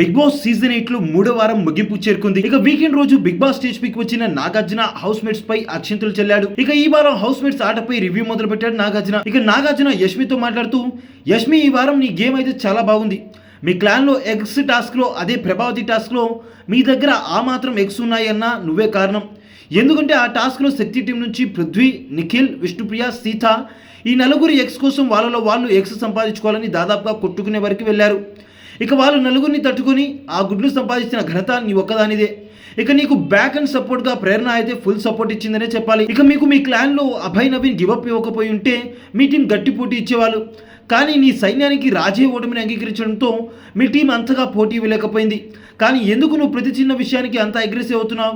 Big boss season ఎయిట్లో మూడో వారం ముగింపు చేరుకుంది. ఇక వీకెండ్ రోజు బిగ్ బాస్ స్టేజ్ పైకి వచ్చిన నాగార్జున హౌస్ మేట్స్ పై అక్షింతలు చెల్లాడు. ఇక ఈ వారం హౌస్ మేట్స్ ఆటపై రివ్యూ మొదలు పెట్టాడు నాగార్జున. ఇక నాగార్జున యష్మితో మాట్లాడుతూ యష్మి ఈ వారం నీ గేమ్ అయితే చాలా బాగుంది. మీ క్లాన్లో ఎగ్స్ టాస్క్లో అదే ప్రభావతి టాస్క్లో మీ దగ్గర ఆ మాత్రం ఎగ్స్ ఉన్నాయన్నా నువ్వే కారణం. ఎందుకంటే ఆ టాస్క్లో శక్తి టీం నుంచి పృథ్వీ నిఖిల్ విష్ణుప్రియ సీత ఈ నలుగురు ఎగ్స్ కోసం వాళ్ళలో వాళ్ళు ఎగ్స్ సంపాదించుకోవాలని దాదాపుగా కొట్టుకునే వరకు వెళ్ళారు. ఇక వాళ్ళు నలుగురిని తట్టుకొని ఆ గుడ్లు సంపాదించిన ఘనత నీ ఒక్కదానిదే. ఇక నీకు బ్యాక్ అండ్ సపోర్ట్గా ప్రేరణ అయితే ఫుల్ సపోర్ట్ ఇచ్చిందనే చెప్పాలి. ఇక మీకు మీ క్లాన్లో అభయ్ నవీన్ గివప్ ఇవ్వకపోయి ఉంటే మీ టీం గట్టి పోటీ ఇచ్చేవాళ్ళు. కానీ నీ సైన్యానికి రాజే ఓటమిని అంగీకరించడంతో మీ టీం అంతగా పోటీ ఇవ్వలేకపోయింది. కానీ ఎందుకు నువ్వు ప్రతి చిన్న విషయానికి అంత అగ్రెసివ్ అవుతున్నావు?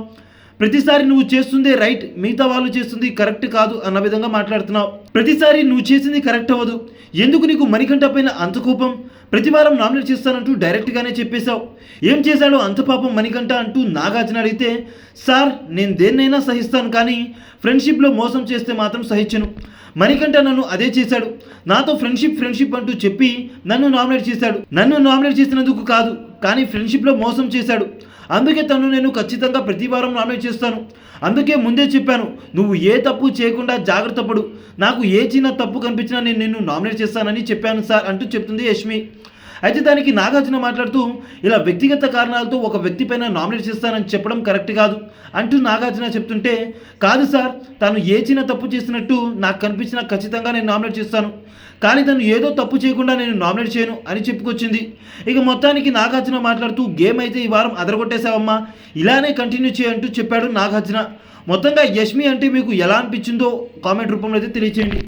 ప్రతిసారి నువ్వు చేస్తుందే రైట్ మిగతా వాళ్ళు చేస్తుంది కరెక్ట్ కాదు అన్న విధంగా మాట్లాడుతున్నావు. ప్రతిసారి నువ్వు చేసింది కరెక్ట్ అవ్వదు. ఎందుకు నీకు మణికంఠ పైన అంత కోపం? ప్రతి వారం నామినేట్ చేస్తానంటూ డైరెక్ట్గానే చెప్పేశావు. ఏం చేశాడో అంత పాపం మణికంఠ అంటూ నాగార్జున అడిగితే సార్ నేను దేన్నైనా సహిస్తాను కానీ ఫ్రెండ్షిప్లో మోసం చేస్తే మాత్రం సహించను. మణికంఠ నన్ను అదే చేశాడు. నాతో ఫ్రెండ్షిప్ ఫ్రెండ్షిప్ అంటూ చెప్పి నన్ను నామినేట్ చేశాడు. నన్ను నామినేట్ చేసినందుకు కాదు. కానీ ఫ్రెండ్షిప్లో మోసం చేశాడు. అందుకే తను నేను ఖచ్చితంగా ప్రతి వారం నామినేట్ చేస్తాను. అందుకే ముందే చెప్పాను నువ్వు ఏ తప్పు చేయకుండా జాగ్రత్త పడు. నాకు ఏ చిన్న తప్పు కనిపించినా నేను నిన్ను నామినేట్ చేస్తానని చెప్పాను సార్ అంటూ చెప్తుంది యష్మి. అయితే దానికి నాగార్జున మాట్లాడుతూ ఇలా వ్యక్తిగత కారణాలతో ఒక వ్యక్తి పైన నామినేట్ చేస్తానని చెప్పడం కరెక్ట్ కాదు అంటూ నాగార్జున చెప్తుంటే కాదు సార్ తను ఏ చిన్న తప్పు చేసినట్టు నాకు కనిపించినా ఖచ్చితంగా నేను నామినేట్ చేస్తాను. కానీ తను ఏదో తప్పు చేయకుండా నేను నామినేట్ చేయను అని చెప్పుకొచ్చింది. ఇక మొత్తానికి నాగార్జున మాట్లాడుతూ గేమ్ అయితే ఈ వారం అదరగొట్టేశావమ్మా. ఇలానే కంటిన్యూ చేయంటూ చెప్పాడు నాగార్జున. మొత్తంగా యష్మి అంటే మీకు ఎలా అనిపించిందో కామెంట్ రూపంలో అయితే తెలియచేయండి.